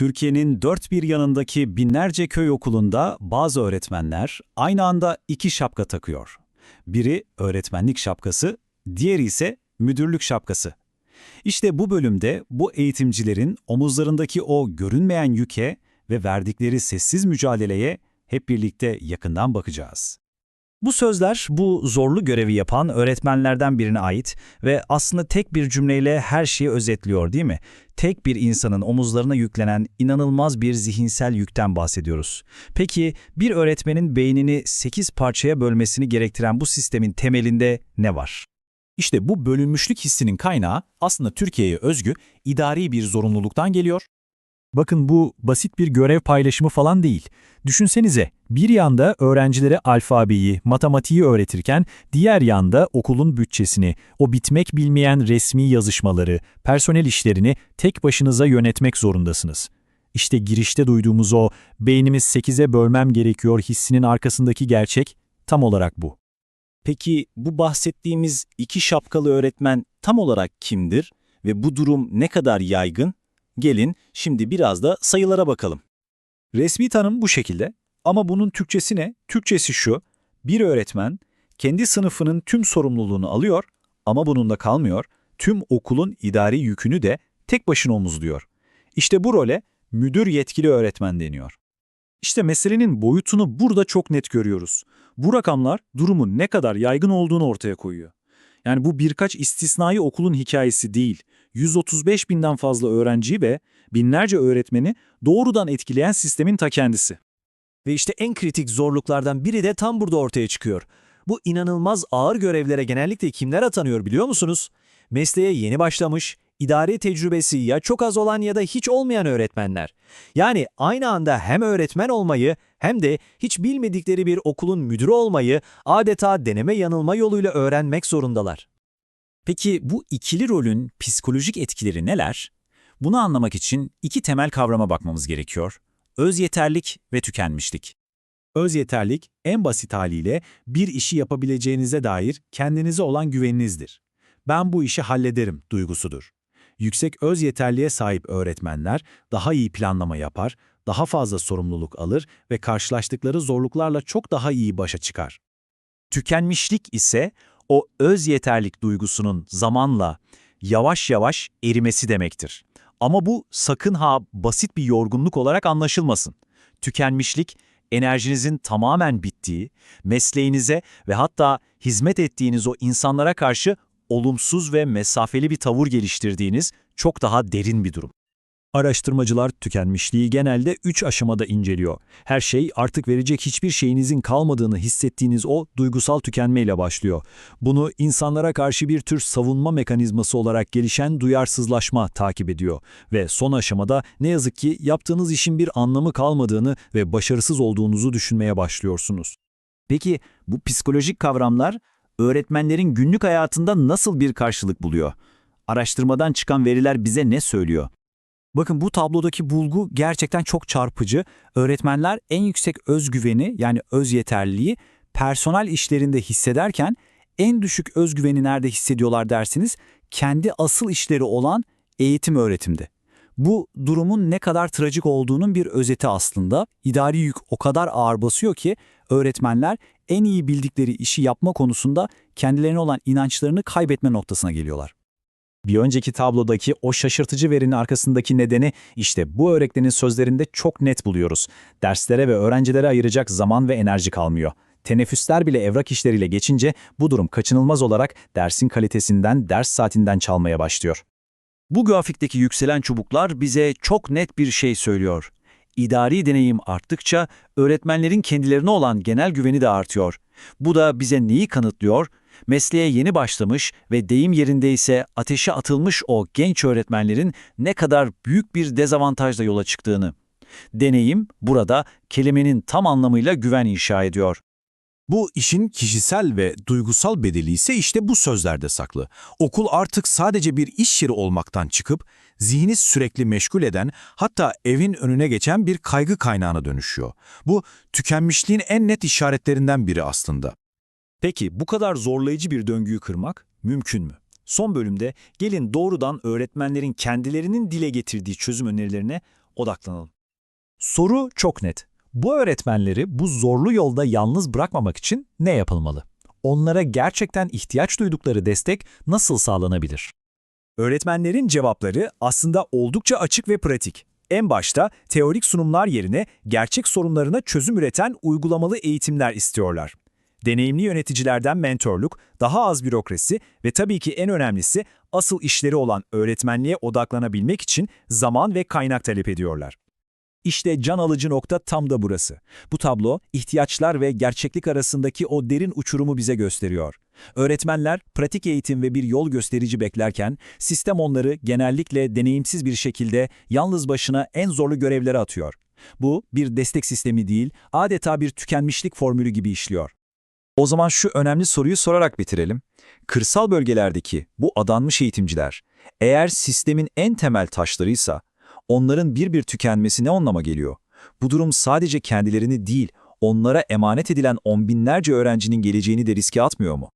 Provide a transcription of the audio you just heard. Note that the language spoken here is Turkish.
Türkiye'nin dört bir yanındaki binlerce köy okulunda bazı öğretmenler aynı anda iki şapka takıyor. Biri öğretmenlik şapkası, diğeri ise müdürlük şapkası. İşte bu bölümde bu eğitimcilerin omuzlarındaki o görünmeyen yüke ve verdikleri sessiz mücadeleye hep birlikte yakından bakacağız. Bu sözler bu zorlu görevi yapan öğretmenlerden birine ait ve aslında tek bir cümleyle her şeyi özetliyor değil mi? Tek bir insanın omuzlarına yüklenen inanılmaz bir zihinsel yükten bahsediyoruz. Peki bir öğretmenin beynini 8 parçaya bölmesini gerektiren bu sistemin temelinde ne var? İşte bu bölünmüşlük hissinin kaynağı aslında Türkiye'ye özgü idari bir zorunluluktan geliyor. Bakın bu basit bir görev paylaşımı falan değil. Düşünsenize bir yanda öğrencilere alfabeyi, matematiği öğretirken diğer yanda okulun bütçesini, o bitmek bilmeyen resmi yazışmaları, personel işlerini tek başınıza yönetmek zorundasınız. İşte girişte duyduğumuz o beynimiz 8'e bölmem gerekiyor hissinin arkasındaki gerçek tam olarak bu. Peki bu bahsettiğimiz iki şapkalı öğretmen tam olarak kimdir ve bu durum ne kadar yaygın? Gelin şimdi biraz da sayılara bakalım. Resmi tanım bu şekilde ama bunun Türkçesi ne? Türkçesi şu, bir öğretmen kendi sınıfının tüm sorumluluğunu alıyor ama bununla kalmıyor, tüm okulun idari yükünü de tek başına omuzluyor. İşte bu role müdür yetkili öğretmen deniyor. İşte meselenin boyutunu burada çok net görüyoruz. Bu rakamlar durumun ne kadar yaygın olduğunu ortaya koyuyor. Yani bu birkaç istisnai okulun hikayesi değil, 135 binden fazla öğrenciyi ve binlerce öğretmeni doğrudan etkileyen sistemin ta kendisi. Ve işte en kritik zorluklardan biri de tam burada ortaya çıkıyor. Bu inanılmaz ağır görevlere genellikle kimler atanıyor biliyor musunuz? Mesleğe yeni başlamış, idari tecrübesi ya çok az olan ya da hiç olmayan öğretmenler. Yani aynı anda hem öğretmen olmayı hem de hiç bilmedikleri bir okulun müdürü olmayı adeta deneme yanılma yoluyla öğrenmek zorundalar. Peki bu ikili rolün psikolojik etkileri neler? Bunu anlamak için iki temel kavrama bakmamız gerekiyor. Öz yeterlik ve tükenmişlik. Öz yeterlik en basit haliyle bir işi yapabileceğinize dair kendinize olan güveninizdir. Ben bu işi hallederim duygusudur. Yüksek öz yeterliğe sahip öğretmenler daha iyi planlama yapar, daha fazla sorumluluk alır ve karşılaştıkları zorluklarla çok daha iyi başa çıkar. Tükenmişlik ise o öz yeterlik duygusunun zamanla yavaş yavaş erimesi demektir. Ama bu sakın ha basit bir yorgunluk olarak anlaşılmasın. Tükenmişlik, enerjinizin tamamen bittiği, mesleğinize ve hatta hizmet ettiğiniz o insanlara karşı olumsuz ve mesafeli bir tavır geliştirdiğiniz çok daha derin bir durum. Araştırmacılar tükenmişliği genelde 3 aşamada inceliyor. Her şey artık verecek hiçbir şeyinizin kalmadığını hissettiğiniz o duygusal tükenmeyle başlıyor. Bunu insanlara karşı bir tür savunma mekanizması olarak gelişen duyarsızlaşma takip ediyor. Ve son aşamada ne yazık ki yaptığınız işin bir anlamı kalmadığını ve başarısız olduğunuzu düşünmeye başlıyorsunuz. Peki bu psikolojik kavramlar öğretmenlerin günlük hayatında nasıl bir karşılık buluyor? Araştırmadan çıkan veriler bize ne söylüyor? Bakın bu tablodaki bulgu gerçekten çok çarpıcı. Öğretmenler en yüksek özgüveni yani öz yeterliliği personel işlerinde hissederken en düşük özgüveni nerede hissediyorlar dersiniz? Kendi asıl işleri olan eğitim öğretimde. Bu durumun ne kadar trajik olduğunun bir özeti aslında. İdari yük o kadar ağır basıyor ki öğretmenler en iyi bildikleri işi yapma konusunda kendilerine olan inançlarını kaybetme noktasına geliyorlar. Bir önceki tablodaki o şaşırtıcı verinin arkasındaki nedeni işte bu öğretmenin sözlerinde çok net buluyoruz. Derslere ve öğrencilere ayıracak zaman ve enerji kalmıyor. Teneffüsler bile evrak işleriyle geçince bu durum kaçınılmaz olarak dersin kalitesinden, ders saatinden çalmaya başlıyor. Bu grafikteki yükselen çubuklar bize çok net bir şey söylüyor. İdari deneyim arttıkça öğretmenlerin kendilerine olan genel güveni de artıyor. Bu da bize neyi kanıtlıyor? Mesleğe yeni başlamış ve deyim yerindeyse ateşe atılmış o genç öğretmenlerin ne kadar büyük bir dezavantajla yola çıktığını. Deneyim burada kelimenin tam anlamıyla güven inşa ediyor. Bu işin kişisel ve duygusal bedeli ise işte bu sözlerde saklı. Okul artık sadece bir iş yeri olmaktan çıkıp zihni sürekli meşgul eden hatta evin önüne geçen bir kaygı kaynağına dönüşüyor. Bu tükenmişliğin en net işaretlerinden biri aslında. Peki bu kadar zorlayıcı bir döngüyü kırmak mümkün mü? Son bölümde gelin doğrudan öğretmenlerin kendilerinin dile getirdiği çözüm önerilerine odaklanalım. Soru çok net. Bu öğretmenleri bu zorlu yolda yalnız bırakmamak için ne yapılmalı? Onlara gerçekten ihtiyaç duydukları destek nasıl sağlanabilir? Öğretmenlerin cevapları aslında oldukça açık ve pratik. En başta teorik sunumlar yerine gerçek sorunlarına çözüm üreten uygulamalı eğitimler istiyorlar. Deneyimli yöneticilerden mentorluk, daha az bürokrasi ve tabii ki en önemlisi asıl işleri olan öğretmenliğe odaklanabilmek için zaman ve kaynak talep ediyorlar. İşte can alıcı nokta tam da burası. Bu tablo, ihtiyaçlar ve gerçeklik arasındaki o derin uçurumu bize gösteriyor. Öğretmenler pratik eğitim ve bir yol gösterici beklerken, sistem onları genellikle deneyimsiz bir şekilde yalnız başına en zorlu görevlere atıyor. Bu, bir destek sistemi değil, adeta bir tükenmişlik formülü gibi işliyor. O zaman şu önemli soruyu sorarak bitirelim. Kırsal bölgelerdeki bu adanmış eğitimciler, eğer sistemin en temel taşlarıysa, onların bir bir tükenmesi ne anlama geliyor? Bu durum sadece kendilerini değil, onlara emanet edilen on binlerce öğrencinin geleceğini de riske atmıyor mu?